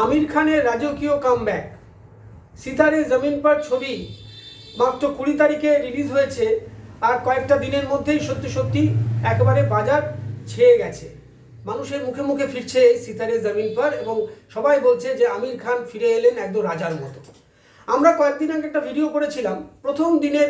আমির খানের রাজকীয় কামব্যাক সিতারে জমিন পার ছবি মাত্র কুড়ি তারিখে রিলিজ হয়েছে আর কয়েকটা দিনের মধ্যেই সত্যি সত্যি একেবারে বাজার ছেয়ে গেছে। মানুষের মুখে মুখে ফিরছে সিতারে জমিন পার এবং সবাই বলছে যে আমির খান ফিরে এলেন একদম রাজার মতো। আমরা কয়েকদিন আগে একটা ভিডিও করেছিলাম। প্রথম দিনের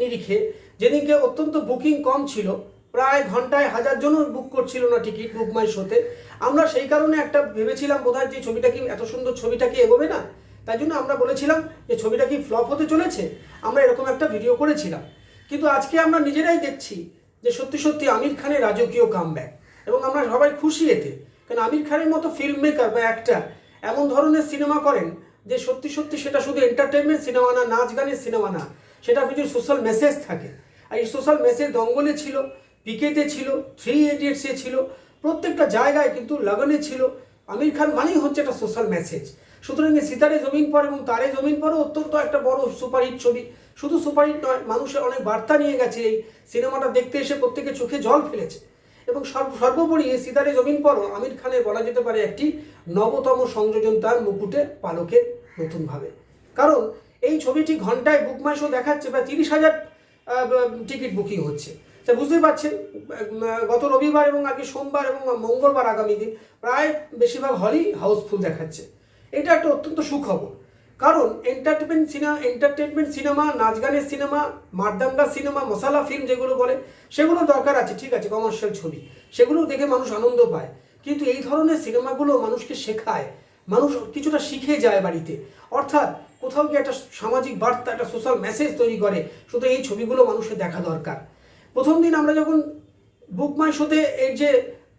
নিরিখে যেদিনকে অত্যন্ত বুকিং কম ছিল প্রায় ঘন্টায় হাজার জনও বুক করছিল না টিকিট বুক মাই শোতে আমরা সেই কারণে একটা ভেবেছিলাম বোধহয় যে ছবিটা কি এত সুন্দর ছবিটা কি এগোবে না? তাই জন্য আমরা বলেছিলাম যে ছবিটা কি ফ্লপ হতে চলেছে? আমরা এরকম একটা ভিডিও করেছিলাম। কিন্তু আজকে আমরা নিজেরাই দেখছি যে সত্যি সত্যি আমির খানের রাজকীয় কামব্যাক এবং আমরা সবাই খুশি এতে। কারণ আমির খানের মতো ফিল্ম মেকার বা অ্যাক্টার এমন ধরনের সিনেমা করেন যে সত্যি সত্যি সেটা শুধু এন্টারটেনমেন্ট সিনেমা না, নাচ গানের সিনেমা না। সেটা কিছু সোশ্যাল মেসেজ থাকে। আর এই সোশ্যাল মেসেজ দঙ্গলে ছিল। পিকেতে ছিল থ্রি ইডিয়টসে ছিল, প্রত্যেকটা জায়গায় কিন্তু লাগানে ছিল। আমির খান মানেই হচ্ছে একটা সোশ্যাল মেসেজ সুতরাং এই সিতারে জমিন পর এবং তারে জমিন পরও অত্যন্ত একটা বড় সুপারহিট ছবি। শুধু সুপারহিট নয়, মানুষের অনেক বার্তা নিয়ে গেছে এই সিনেমাটা দেখতে এসে প্রত্যেকের চোখে জল ফেলেছে। এবং সর্ব- সর্বোপরি এই সিতারে জমিন পরও আমির খানের বলা যেতে পারে একটি নবতম সংযোজন তার মুকুটে পালকের নতুনভাবে কারণ এই ছবিটি ঘন্টায় বুক মাই দেখাচ্ছে, প্রায় তিরিশ হাজার টিকিট বুকিং হচ্ছে। তা বুঝতেই পারছেন, গত রবিবার এবং আগে সোমবার এবং মঙ্গলবার আগামী দিন প্রায় বেশিরভাগ হলই হাউসফুল দেখাচ্ছে। এটা একটা অত্যন্ত সুখবর। কারণ এন্টারটেনমেন্ট সিনেমা এন্টারটেনমেন্ট সিনেমা নাচ গানের সিনেমা মারদাঙ্গা সিনেমা মশালা ফিল্ম যেগুলো বলে, সেগুলো দরকার আছে, ঠিক আছে কমার্শিয়াল ছবি। সেগুলো দেখে মানুষ আনন্দ পায়। কিন্তু এই ধরনের সিনেমাগুলো মানুষকে শেখায়, মানুষ কিছুটা শিখে যায় বাড়িতে। অর্থাৎ কোথাও গিয়ে একটা সামাজিক বার্তা, একটা সোশ্যাল মেসেজ তৈরি করে, শুধু এই ছবিগুলো মানুষের দেখা দরকার। প্রথম দিন আমরা যখন বুক মাই শোতে এর যে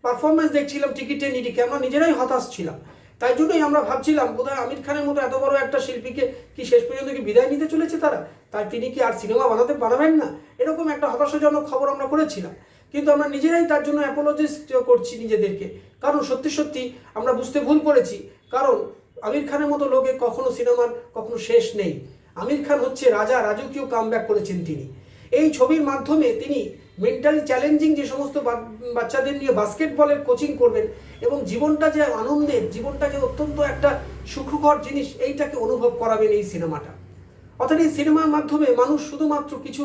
পারফরমেন্স দেখছিলাম টিকিটে নিরিখে, আমরা নিজেরাই হতাশ ছিলাম। তাই জন্যই আমরা ভাবছিলাম, বোধহয় আমির খানের মতো এত বড় একটা শিল্পীকে কি শেষ পর্যন্ত কি বিদায় নিতে চলেছে তারা? তাই তিনি কি আর সিনেমা বানাতে বানাবেন না? এরকম একটা হতাশাজনক খবর আমরা করেছিলাম। কিন্তু আমরা নিজেরাই তার জন্য অ্যাপোলজিস্ট করছি নিজেদেরকে। কারণ সত্যি সত্যি আমরা বুঝতে ভুল করেছি। কারণ আমির খানের মতো লোকে কখনো সিনেমার কখনো শেষ নেই। আমির খান হচ্ছে রাজা, রাজকীয় কামব্যাক করেছেন তিনি। এই ছবির মাধ্যমে তিনি মেন্টালি চ্যালেঞ্জিং যে সমস্ত বাচ্চাদের নিয়ে বাস্কেটবলের কোচিং করবেন এবং জীবনটা যে আনন্দের, জীবনটা যে অত্যন্ত একটা সুখকর জিনিস, এইটাকে অনুভব করাবেন এই সিনেমাটা। অর্থাৎ এই সিনেমার মাধ্যমে মানুষ শুধুমাত্র কিছু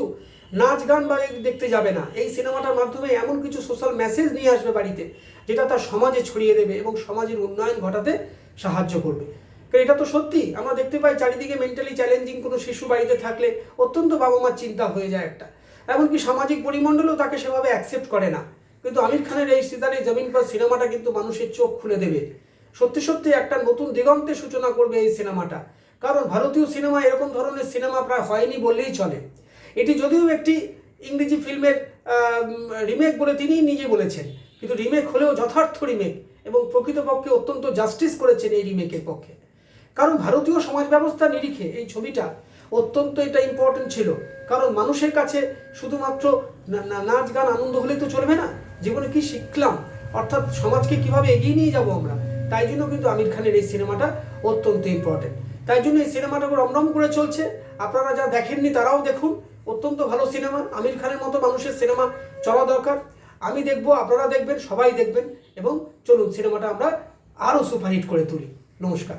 নাচ গান বা দেখতে যাবে না। এই সিনেমাটার মাধ্যমে এমন কিছু সোশ্যাল মেসেজ নিয়ে আসবে বাড়িতে, যেটা তার সমাজে ছড়িয়ে দেবে এবং সমাজের উন্নয়ন ঘটাতে সাহায্য করবে। তো এটা তো সত্যি, আমরা দেখতে পাই চারিদিকে মেন্টালি চ্যালেঞ্জিং কোনো শিশু বাড়িতে থাকলে অত্যন্ত বাবা মার চিন্তা হয়ে যায় একটা। এমনকি সামাজিক পরিমণ্ডলও তাকে সেভাবে অ্যাকসেপ্ট করে না। কিন্তু আমির খানের এই সিতারে জমিন পর সিনেমাটা কিন্তু মানুষের চোখ খুলে দেবে। সত্যি সত্যি একটা নতুন দিগন্তের সূচনা করবে এই সিনেমাটা। কারণ ভারতীয় সিনেমা এরকম ধরনের সিনেমা প্রায় হয়নি বললেই চলে। এটি যদিও একটি ইংরেজি ফিল্মের রিমেক বলে তিনিই নিজে বলেছেন। কিন্তু রিমেক হলেও যথার্থ রিমেক এবং প্রকৃতপক্ষে অত্যন্ত জাস্টিস করেছেন এই রিমেকের পক্ষে। কারণ ভারতীয় সমাজ ব্যবস্থা নিরিখে এই ছবিটা অত্যন্ত এটা ইম্পর্টেন্ট ছিল। কারণ মানুষের কাছে শুধুমাত্র নাচ, গান, আনন্দ হলেই তো চলবে না। জীবনে কি শিখলাম? অর্থাৎ সমাজকে কীভাবে এগিয়ে নিয়ে যাব আমরা? তাই জন্য কিন্তু আমির খানের এই সিনেমাটা অত্যন্ত ইম্পর্টেন্ট তাই জন্য এই সিনেমাটা রমরম করে চলছে। আপনারা যা দেখেননি তারাও দেখুন। অত্যন্ত ভালো সিনেমা। আমির খানের মতো মানুষের সিনেমা চলা দরকার। আমি দেখব, আপনারা দেখবেন, সবাই দেখবেন। এবং চলুন, সিনেমাটা আমরা আরও সুপারহিট করে তুলি। নমস্কার।